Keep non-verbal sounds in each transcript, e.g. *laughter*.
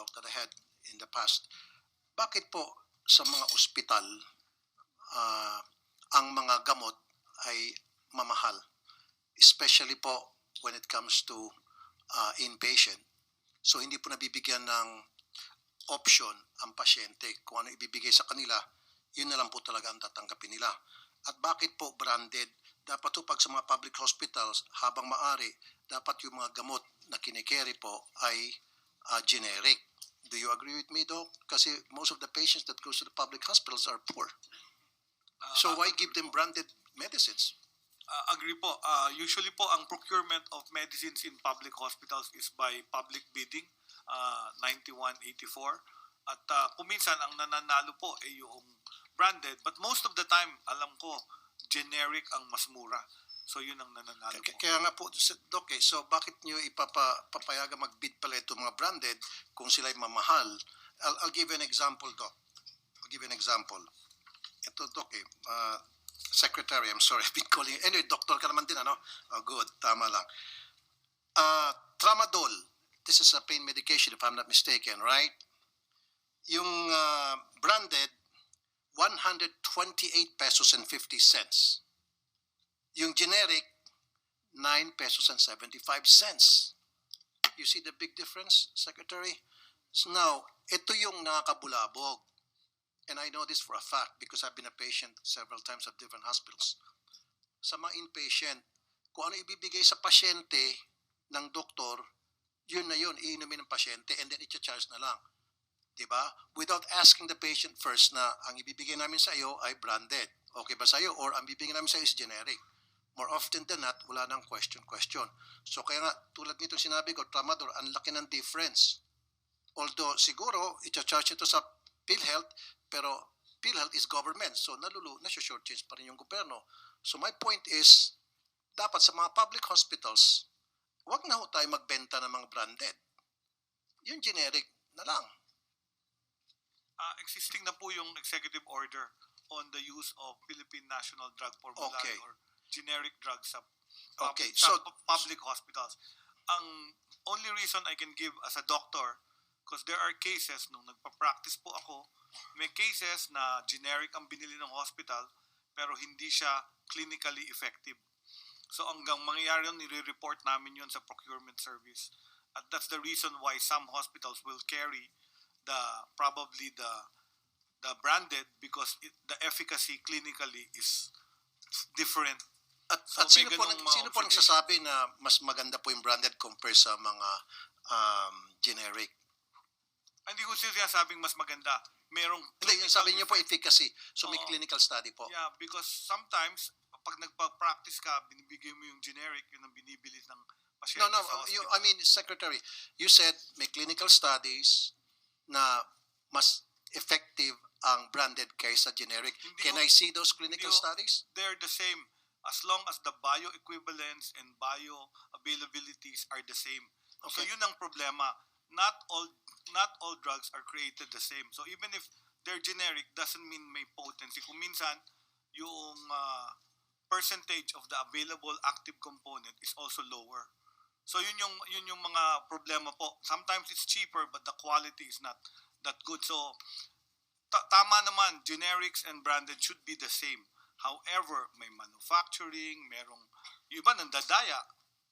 talk that I had in the past, bakit po sa mga ospital ah, ang mga gamot ay mamahal? Especially po when it comes to ah, inpatient. So hindi po nabibigyan ng option ang pasyente kung ano ibibigay sa kanila, yun na lang po talaga ang tatanggapin nila. At bakit po branded? Dapat po pag sa mga public hospitals, habang maari, dapat yung mga gamot na kinikerry po ay ah, generic. Do you agree with me, Doc? Kasi most of the patients that goes to the public hospitals are poor. Uh, So uh, why give them branded medicines? uh, agree po. Uh, usually po, ang procurement of medicines in public hospitals is by public bidding, uh, 9184. At uh, kuminsan, ang nananalo po ay yung branded. But most of the time, alam ko, generic ang mas mura. So yun ang nananalo K- po. Kaya nga po, Doc, eh, so bakit nyo ipapayaga mag-bid pala ito mga branded kung sila'y mamahal? I'll, I'll give you an example, Doc. I'll give you an example. Ito, Doc, eh, uh, Secretary, I'm sorry, *laughs* I've been calling. Anyway, doctor ka naman din, ano? Oh, good, tama lang. Uh, tramadol, this is a pain medication if I'm not mistaken, right? Yung uh, branded, 128 pesos and 50 cents. Yung generic, 9 pesos and 75 cents. You see the big difference, Secretary? So now, ito yung nakakabulabog. And I know this for a fact because I've been a patient several times at different hospitals. Sa mga inpatient, kung ano ibibigay sa pasyente ng doktor, yun na yun, iinumin ng pasyente and then i-charge na lang. Di ba? Without asking the patient first na ang ibibigay namin sa iyo ay branded. Okay ba sa iyo? Or ang bibigyan namin sa iyo is generic. More often than not, wala nang question, question. So kaya nga, tulad nito sinabi ko, Tramadol, ang laki ng difference. Although siguro, i-charge ito sa PhilHealth, pero PhilHealth is government. So nalulu, nasa-short change pa rin yung gobyerno. So my point is, dapat sa mga public hospitals, wag na ho tayo magbenta ng mga branded. Yung generic na lang. Uh, existing na po yung executive order on the use of Philippine National Drug Formulary Okay. or generic drugs sa, pub- Okay, sa so- pu- public hospitals. Ang only reason I can give as a doctor, because there are cases, nung nagpa-practice po ako, may cases na generic ang binili ng hospital, pero hindi siya clinically effective. So hanggang mangyayari yun, nire-report namin yun sa procurement service. At that's the reason why some hospitals will carry the probably the the branded because it, the efficacy clinically is different. At, So, at sino, po, mga sino po nagsasabi na mas maganda po yung branded compare sa mga um, generic? Hindi ko siya sinasabing mas maganda. Merong Hindi, yung sabi niyo po efficacy. So may Oo. clinical study po. Yeah, because sometimes pag nagpa-practice ka, binibigay mo yung generic, yun ang binibili ng pasyente No, no, sa you, hospital. I mean, Secretary, you said may clinical studies na mas effective ang branded kaysa generic. Hindi Can ho- I see those clinical ho- studies? they're the same as long as the bioequivalence and bioavailabilities are the same. So Okay. yun ang problema. Not all not all drugs are created the same. So even if they're generic doesn't mean may potency. Kung minsan yung uh, percentage of the available active component is also lower. So yun yung yun yung mga problema po. Sometimes it's cheaper but the quality is not that good. So ta- tama naman, generics and branded should be the same. However, may manufacturing, merong, yung iba nandadaya.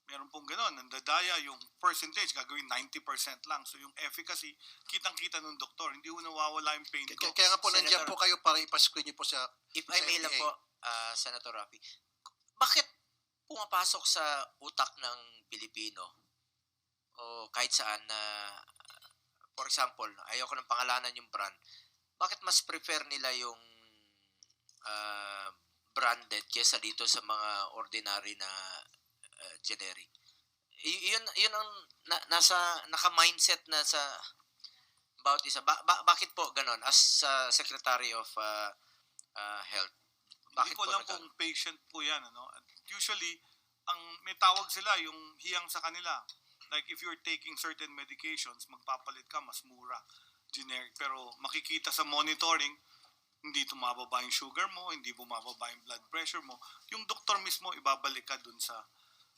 Meron pong gano'n, nandadaya yung percentage, gagawin 90% lang. So yung efficacy, kitang-kita ng doktor, hindi ko nawawala yung pain ko. Kaya, kaya nga po nandiyan po kayo para ipascreen niyo po sa If I Sa may lang po, ah, Senator Rafi, bakit pumapasok sa utak ng Pilipino o kahit saan na, for example, ayoko ng pangalanan yung brand, bakit mas prefer nila yung ah, branded kesa dito sa mga ordinary na ah, generic? Y- yun, yun ang na, nasa, naka-mindset na sa bawat isa. Ba- ba- bakit po ganon? As ah, Secretary of ah, ah, Health, Hindi bakit ko po alam kung patient po yan. Ano? Usually, ang may tawag sila, yung hiyang sa kanila. Like if you're taking certain medications, magpapalit ka, mas mura, generic. Pero makikita sa monitoring, hindi tumababa yung sugar mo, hindi bumababa yung blood pressure mo. Yung doktor mismo, ibabalik ka dun sa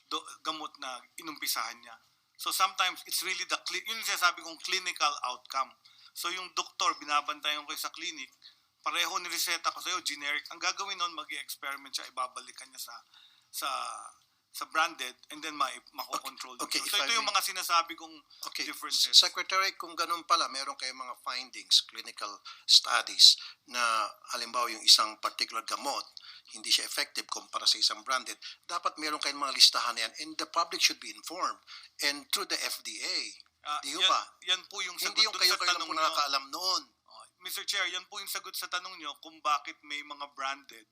do- gamot na inumpisahan niya. So sometimes it's really the yun yung sinasabi kong clinical outcome. So yung doktor binabantayan ko sa clinic, pareho ni reseta ko sa'yo, generic. Ang gagawin nun, mag experiment siya, ibabalikan niya sa sa sa branded and then ma mako-control. Okay, so, if so I ito yung may- mga sinasabi kong Okay, differences. Secretary, kung ganun pala, meron kayong mga findings, clinical studies, na halimbawa yung isang particular gamot, hindi siya effective kumpara sa isang branded, dapat meron kayong mga listahan yan and the public should be informed and through the FDA. Ah, Di yan, ba? yan po yung sagot Hindi yung kayo kayo lang nakakaalam noon. Oh, Mr. Chair, yan po yung sagot sa tanong nyo kung bakit may mga branded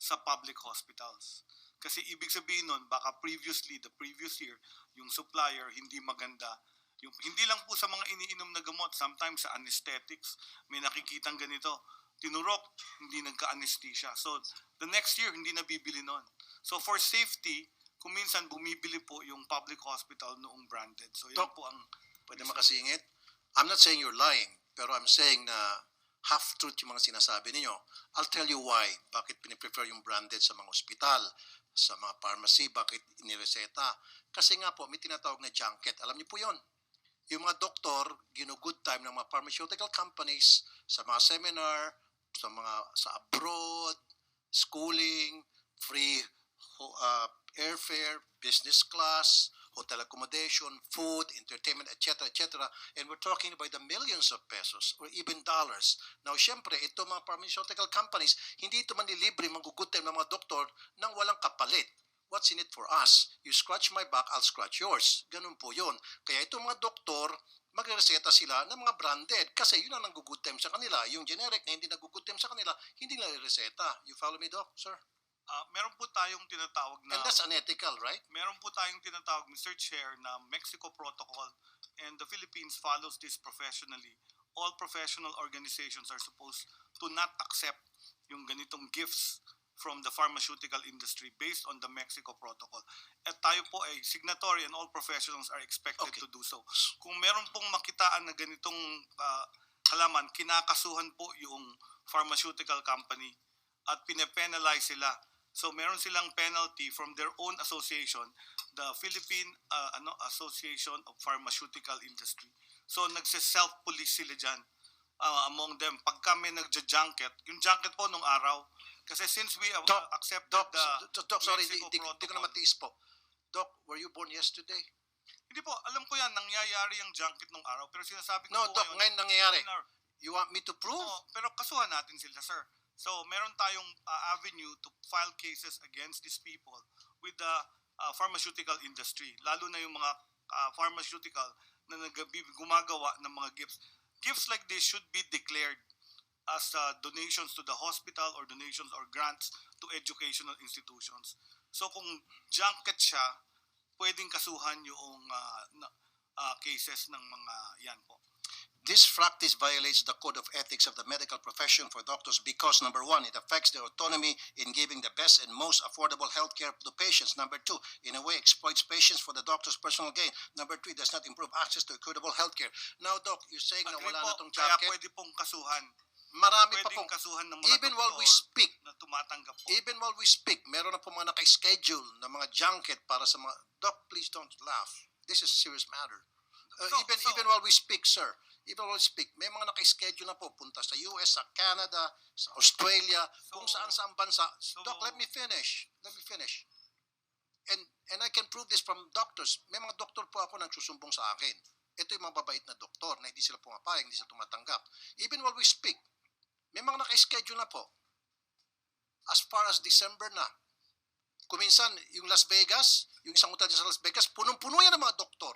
sa public hospitals. Kasi ibig sabihin nun, baka previously, the previous year, yung supplier hindi maganda. Yung, hindi lang po sa mga iniinom na gamot, sometimes sa anesthetics, may nakikitang ganito. Tinurok, hindi nagka-anesthesia. So, the next year, hindi nabibili nun. So, for safety, kung minsan bumibili po yung public hospital noong branded. So, yan Doc, po ang... Pwede makasingit? I'm not saying you're lying, pero I'm saying na half-truth yung mga sinasabi ninyo. I'll tell you why. Bakit piniprefer yung branded sa mga ospital, sa mga pharmacy, bakit inireseta. Kasi nga po, may tinatawag na junket. Alam niyo po yon. Yung mga doktor, gino-good time ng mga pharmaceutical companies sa mga seminar, sa mga sa abroad, schooling, free uh, airfare, business class, hotel accommodation, food, entertainment, etc., etc. And we're talking about the millions of pesos or even dollars. Now, syempre, ito mga pharmaceutical companies, hindi ito manlilibre, magugutim ng mga doktor nang walang kapalit. What's in it for us? You scratch my back, I'll scratch yours. Ganun po yun. Kaya itong mga doktor, magreseta sila ng mga branded kasi yun ang time sa kanila. Yung generic na hindi nag-good time sa kanila, hindi nila reseta. You follow me, Doc, sir? Ah, meron po tayong tinatawag na... And that's unethical, right? meron po tayong tinatawag, Mr. Chair, na Mexico Protocol and the Philippines follows this professionally. All professional organizations are supposed to not accept yung ganitong gifts from the pharmaceutical industry based on the Mexico Protocol. At tayo po ay signatory and all professionals are expected Okay. to do so. Kung meron pong makitaan na ganitong ah, halaman, kinakasuhan po yung pharmaceutical company at pinapenalize sila. So meron silang penalty from their own association, the Philippine uh, ano Association of Pharmaceutical Industry. So nagse-self-police sila dyan uh, among them. Pag kami nagja-junket, yung junket po nung araw, kasi since we uh, Doc, accepted Doc, the Doc, Doc, sorry, di, di, di ko na matiis po. Doc, were you born yesterday? Hindi po, alam ko yan, nangyayari yung junket nung araw. Pero sinasabi ko No, po Doc, ngayon, ngayon nangyayari. You want me to prove? Oo, pero kasuhan natin sila, sir. So, meron tayong uh, avenue to file cases against these people with the uh, pharmaceutical industry, lalo na yung mga uh, pharmaceutical na gumagawa ng mga gifts. Gifts like this should be declared as uh, donations to the hospital or donations or grants to educational institutions. So, kung junket siya, pwedeng kasuhan yung uh, uh, cases ng mga yan po. This practice violates the code of ethics of the medical profession for doctors because, number one, it affects their autonomy in giving the best and most affordable health care to patients. Number two, in a way, exploits patients for the doctor's personal gain. Number three, does not improve access to equitable health care. Now, Doc, you're saying na Agree wala po, na itong kaya jacket. pwede pong kasuhan. Marami pa Pwedeng pong, kasuhan ng mga even while we speak, na tumatanggap po. even while we speak, meron na po mga naka-schedule na mga junket para sa mga, Doc, please don't laugh. This is a serious matter. Uh, So- even so- even while we speak, sir, even while we speak, may mga naka-schedule na po punta sa US, sa Canada, sa Australia, kung So- saan saan bansa. so- Doc, let me finish. Let me finish. And and I can prove this from doctors. May mga doktor po ako nang susumbong sa akin. Ito yung mga babait na doktor na hindi sila pumapayag, hindi sila tumatanggap. Even while we speak, may mga naka-schedule na po. As far as December na. Kuminsan, yung Las Vegas, yung isang hotel sa Las Vegas, punong-puno yan ng mga doktor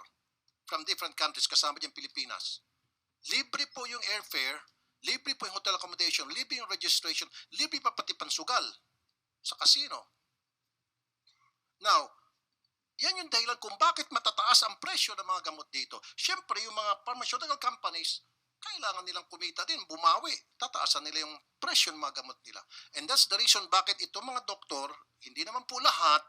from different countries, kasama dyan Pilipinas. Libre po yung airfare, libre po yung hotel accommodation, libre yung registration, libre pa pati pansugal sa casino. Now, yan yung dahilan kung bakit matataas ang presyo ng mga gamot dito. Siyempre, yung mga pharmaceutical companies, kailangan nilang kumita din, bumawi. Tataasan nila yung presyo ng mga gamot nila. And that's the reason bakit itong mga doktor, hindi naman po lahat,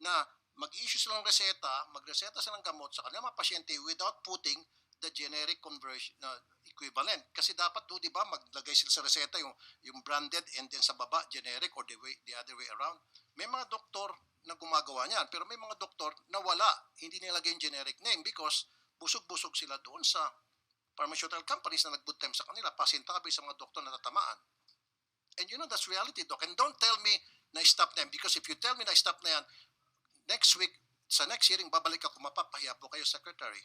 na mag-issue silang reseta, magreseta silang gamot sa kanilang mga pasyente without putting the generic conversion na equivalent. Kasi dapat do, di ba, maglagay sila sa reseta yung, yung branded and then sa baba, generic or the, way, the other way around. May mga doktor na gumagawa niyan. Pero may mga doktor na wala, hindi nilagay yung generic name because busog-busog sila doon sa pharmaceutical companies na nag-good time sa kanila. Pasintabi sa mga doktor na tatamaan. And you know, that's reality, Doc. And don't tell me na stop na yan because if you tell me na stop na yan, next week, sa next hearing, babalik ako, mapapahiya po kayo, Secretary.